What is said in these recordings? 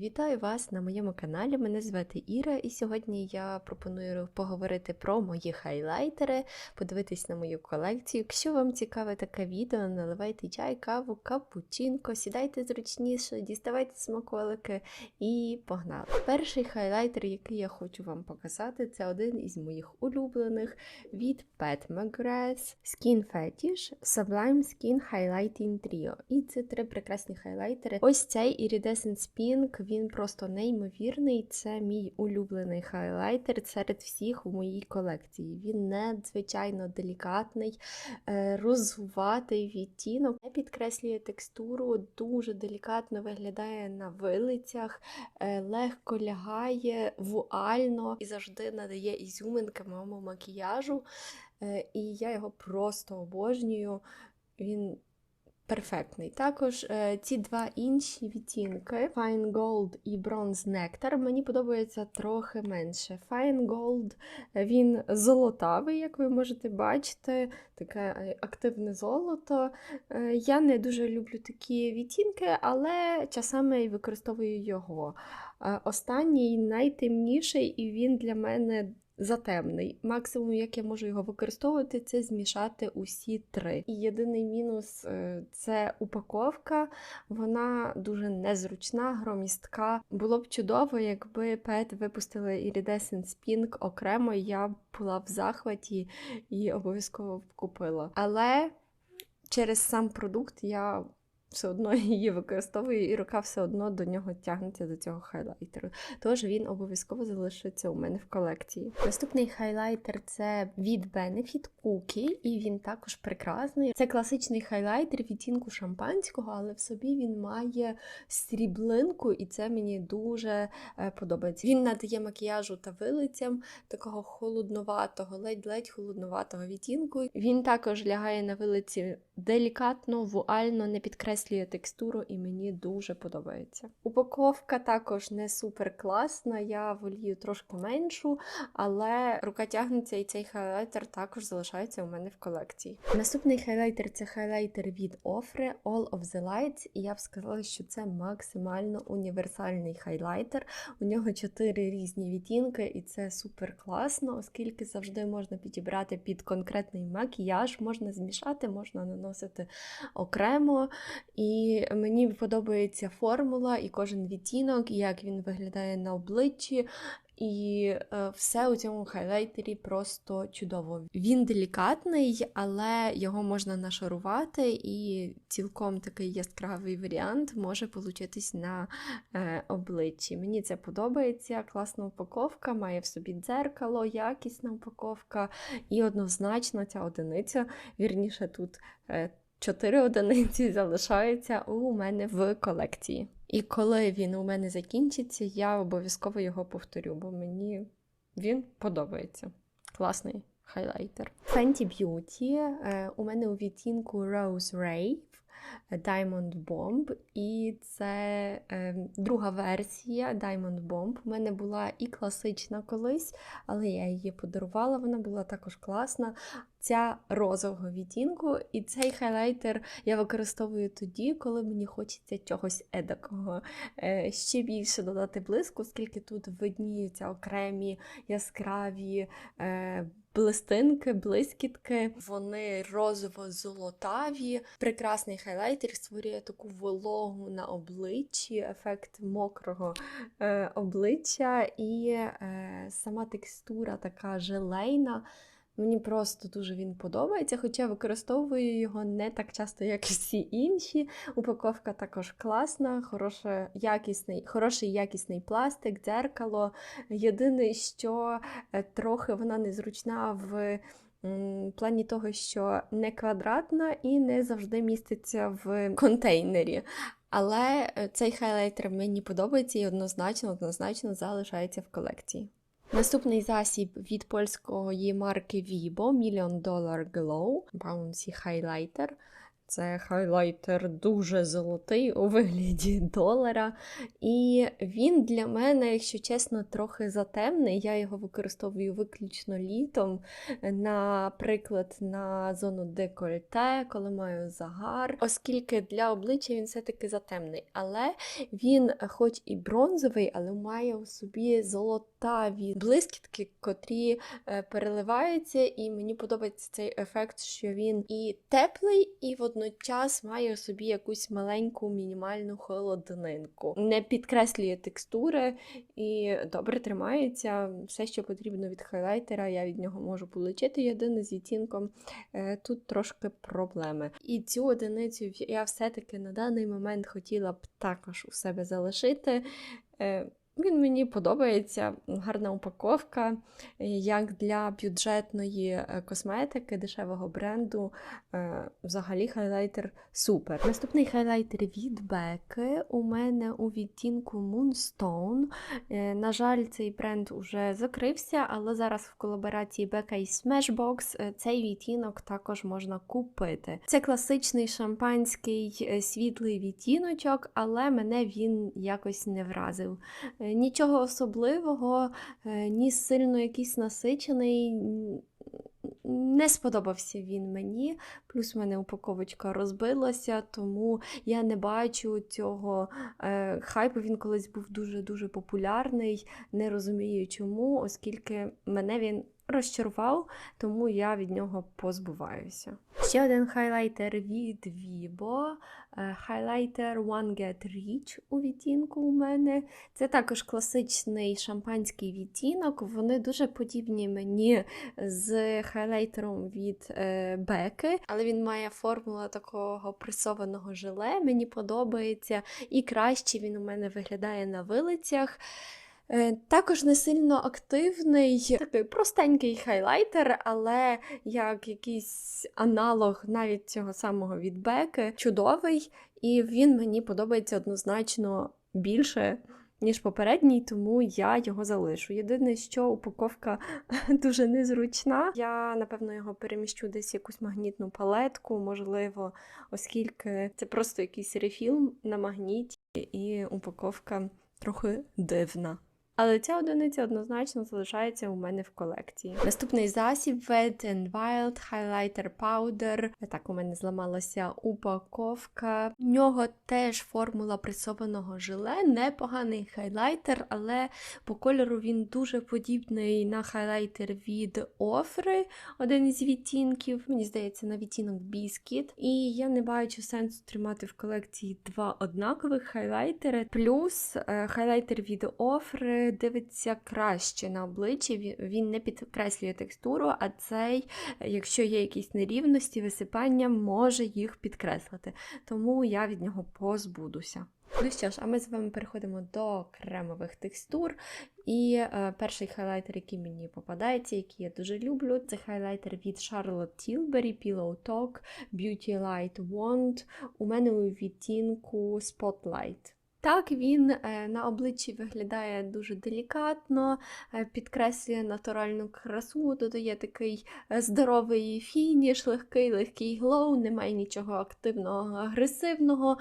Вітаю вас на моєму каналі. Мене звати Іра, і сьогодні я пропоную поговорити про мої хайлайтери, подивитись на мою колекцію. Якщо вам цікаве таке відео, наливайте чай, каву, капучинко, сідайте зручніше, діставайте смаколики і погнали. Перший хайлайтер, який я хочу вам показати, це один із моїх улюблених від Pat McGrath Skin Fetish Sublime Skin Highlighting Trio. І це три прекрасні хайлайтери. Ось цей Iridescent Pink, він просто неймовірний. Це мій улюблений хайлайтер серед всіх у моїй колекції. Він надзвичайно делікатний, е, розуватий відтінок, не підкреслює текстуру, дуже делікатно виглядає на вилицях, е, легко лягає, вуально і завжди надає ізюминки моєму макіяжу. Е, І я його просто обожнюю. Він перфектний. Також е, ці два інші відтінки Fine Gold і Bronze Nectar мені подобається трохи менше. Fine Gold е, він золотавий, як ви можете бачити, таке е, активне золото. Я не дуже люблю такі відтінки, але часами використовую його. Останній найтемніший, і він для мене затемний. Максимум, як я можу його використовувати, це змішати усі три. І єдиний мінус е, це упаковка. Вона дуже незручна, громістка. Було б чудово, якби Pet випустили Iridescent Pink окремо, я б була в захваті і обов'язково купила. Але через сам продукт я все одно її використовую, і рука все одно до нього тягнеться до цього хайлайтеру. Тож він обов'язково залишиться у мене в колекції. Наступний хайлайтер це від Benefit Cookie, і він також прекрасний. Це класичний хайлайтер відтінку шампанського, але в собі він має сріблинку, і це мені дуже е, подобається. Він надає макіяжу та вилицям такого холодноватого, ледь-ледь холодноватого відтінку. Він також лягає на вилиці делікатно, вуально, не підкреслює текстуру, і мені дуже подобається. Упаковка також не супер класна, я волію трошки меншу, але рука тягнеться, і цей хайлайтер також залишається у мене в колекції. Наступний хайлайтер це хайлайтер від Ofre All of the Lights, і я б сказала, що це максимально універсальний хайлайтер. У нього чотири різні відтінки, і це супер класно, оскільки завжди можна підібрати під конкретний макіяж, можна змішати, можна наносити окремо. І мені подобається формула і кожен відтінок, як він виглядає на обличчі. І е, все у цьому хайлайтері просто чудово. Він делікатний, але його можна нашарувати, і цілком такий яскравий варіант може получитись на е, обличчі. Мені це подобається. Класна упаковка, має в собі дзеркало, якісна упаковка, і однозначно ця одиниця, вірніше, тут. Чотири одиниці залишаються у мене в колекції. І коли він у мене закінчиться, я обов'язково його повторю, бо мені він подобається. Класний хайлайтер. Fenty Beauty е, у мене у відтінку Rose Rave. Diamond Bomb, і це е, друга версія Diamond Bomb. У мене була і класична колись, але я її подарувала, вона була також класна. Ця розового відтінку, і цей хайлайтер я використовую тоді, коли мені хочеться чогось едакого. Е, ще більше додати блиску, оскільки тут видніються окремі яскраві. Е, Блистинки, блискітки, вони розово-золотаві. Прекрасний хайлайтер створює таку вологу на обличчі, ефект мокрого е, обличчя, і е, сама текстура така желейна. Мені просто дуже він подобається, хоча використовую його не так часто, як всі інші. Упаковка також класна, хороша, якісний, хороший якісний пластик, дзеркало. Єдине, що е, трохи вона незручна в плані того, що не квадратна і не завжди міститься в контейнері. Але е, цей хайлайтер мені подобається і однозначно, однозначно залишається в колекції. Наступний засіб від польської марки Vibo Million Dollar Glow Bouncy Highlighter. Це хайлайтер дуже золотий у вигляді долара. І він для мене, якщо чесно, трохи затемний. Я його використовую виключно літом, наприклад, на зону декольте, коли маю загар, оскільки для обличчя він все-таки затемний. Але він, хоч і бронзовий, але має у собі золотаві блискітки, котрі е, переливаються, і мені подобається цей ефект, що він і теплий, і водночас має у собі якусь маленьку мінімальну холоднинку. Не підкреслює текстури і добре тримається. Все, що потрібно від хайлайтера, я від нього можу получити. Єдине з відтінком е, тут трошки проблеми. І цю одиницю я все-таки на даний момент хотіла б також у себе залишити. Він мені подобається, гарна упаковка, як для бюджетної е, косметики, дешевого бренду. е, Взагалі хайлайтер супер. Наступний хайлайтер від Беки у мене у відтінку Moonstone. Е, На жаль, цей бренд уже закрився, але зараз в колаборації Бека і Smashbox цей відтінок також можна купити. Це класичний шампанський світлий відтіночок, але мене він якось не вразив. Е, Нічого особливого, е, ні сильно якийсь насичений. Не сподобався він мені, плюс в мене упаковочка розбилася, тому я не бачу цього е, хайпу. Він колись був дуже-дуже популярний. Не розумію чому, оскільки мене він розчарував, тому я від нього позбуваюся. Ще один хайлайтер від Vibo. е, Хайлайтер One Get Rich у відтінку у мене. Це також класичний шампанський відтінок. Вони дуже подібні мені з хайлайтером від е, Беки, але він має формулу такого пресованого желе. Мені подобається. І краще він у мене виглядає на вилицях. Е, Також не сильно активний, такий простенький хайлайтер, але як якийсь аналог навіть цього самого від Беки, чудовий, і він мені подобається однозначно більше. Ніж попередній, тому я його залишу. Єдине, що упаковка дуже незручна. Я, напевно, його переміщу десь якусь магнітну палетку, можливо, оскільки це просто якийсь рефіл на магніті, і упаковка трохи дивна. Але ця одиниця однозначно залишається у мене в колекції. Наступний засіб Wet n Wild Highlighter Powder. Так, у мене зламалася упаковка. В нього теж формула пресованого желе, непоганий хайлайтер, але по кольору він дуже подібний на хайлайтер від Офри, один із відтінків. Мені здається, на відтінок Biscuit. І я не бачу сенсу тримати в колекції два однакових хайлайтери. Плюс е, хайлайтер від Офри дивиться краще на обличчі, він- не підкреслює текстуру, а цей, якщо є якісь нерівності, висипання, може їх підкреслити. Тому я від нього позбудуся. Ну що ж, а ми з вами переходимо до кремових текстур. І е, перший хайлайтер, який мені попадається, який я дуже люблю, це хайлайтер від Charlotte Tilbury Pillow Talk Beauty Light Wand. У мене у відтінку Spotlight. Так, він е, на обличчі виглядає дуже делікатно, е, підкреслює натуральну красу, додає такий е, здоровий фініш, легкий, легкий глоу, немає нічого активного, агресивного.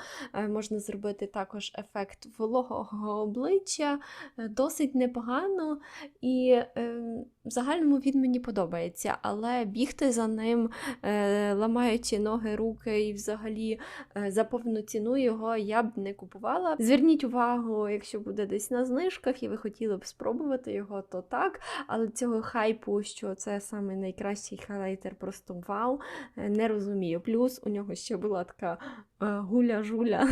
Можна зробити також ефект вологого обличчя, досить непогано. І е, в загальному він мені подобається, але бігти за ним, е, ламаючи ноги, руки і взагалі е, за повну ціну його я б не купувала. Зверніть увагу, якщо буде десь на знижках і ви хотіли б спробувати його, то так. Але цього хайпу, що це саме найкращий хайлайтер, просто вау, е, не розумію. Плюс у нього ще була така гуля-жуля.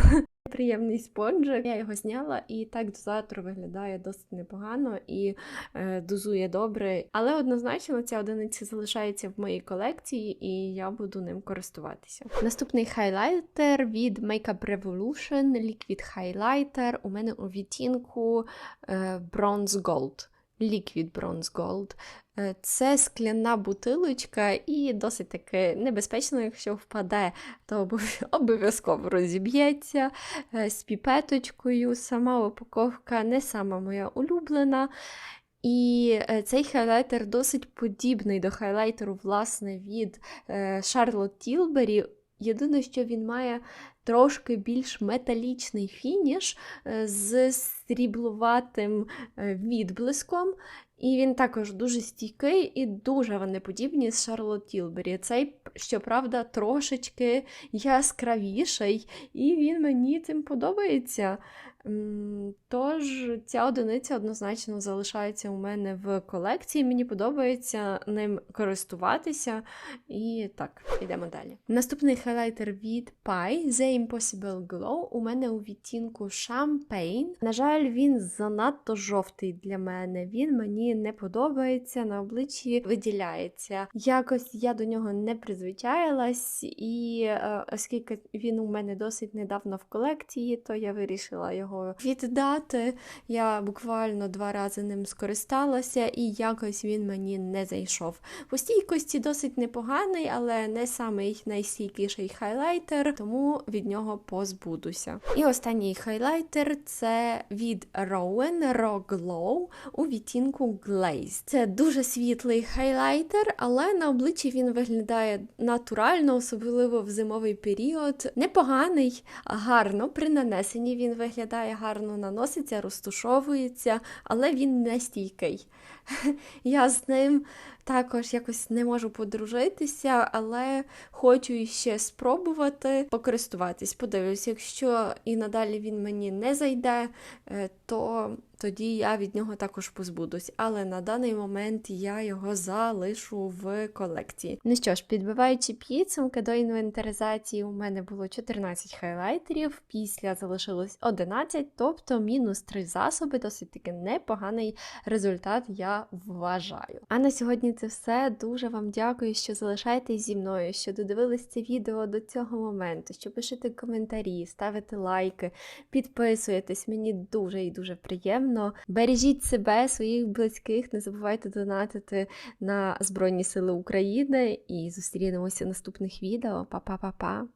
Приємний спонжик. Я його зняла, і так дозатор виглядає досить непогано і е, дозує добре. Але однозначно ця одиниця залишається в моїй колекції, і я буду ним користуватися. Наступний хайлайтер від Makeup Revolution Liquid Highlighter. У мене у відтінку е, Bronze Gold. Liquid Bronze Gold. Е, Це скляна бутилочка і досить таки небезпечно, якщо впаде, то обов'язково розіб'ється е, з піпеточкою. Сама упаковка не сама моя улюблена. І е, цей хайлайтер досить подібний до хайлайтеру, власне, від Charlotte Tilbury. Єдине, що він має трошки більш металічний фініш е, з сріблуватим е, відблиском. І він також дуже стійкий і дуже вони подібні з Шарлот Тілбері. Цей, щоправда, трошечки яскравіший, і він мені цим подобається. Тож ця одиниця однозначно залишається у мене в колекції. Мені подобається ним користуватися. І так, йдемо далі. Наступний хайлайтер від Pi The Impossible Glow у мене у відтінку Champagne. На жаль, він занадто жовтий для мене. Він мені не подобається, на обличчі виділяється. Якось я до нього не призвичаїлась, і е, оскільки він у мене досить недавно в колекції, то я вирішила його віддати. Я буквально два рази ним скористалася, і якось він мені не зайшов. По стійкості досить непоганий, але не самий найстійкіший хайлайтер, тому від нього позбудуся. І останній хайлайтер це від Rowan Raw Glow у відтінку Glaze. Це дуже світлий хайлайтер, але на обличчі він виглядає натурально, особливо в зимовий період. Непоганий, гарно при нанесенні він виглядає гарно, наноситься, розтушовується, але він не стійкий. Я з ним також якось не можу подружитися, але хочу ще спробувати покористуватись. Подивлюсь, якщо і надалі він мені не зайде, е, то тоді я від нього також позбудусь. Але на даний момент я його залишу в колекції. Ну що ж, підбиваючи підсумки до інвентаризації, у мене було 14 хайлайтерів, після залишилось 11, тобто мінус 3 засоби, досить таки непоганий результат, я вважаю. А на сьогодні це все. Дуже вам дякую, що залишаєтесь зі мною, що додивились це відео до цього моменту, що пишете коментарі, ставите лайки, підписуєтесь. Мені дуже і дуже приємно. Бережіть себе, своїх близьких, не забувайте донатити на Збройні Сили України і зустрінемося в наступних відео. Па-па-па-па!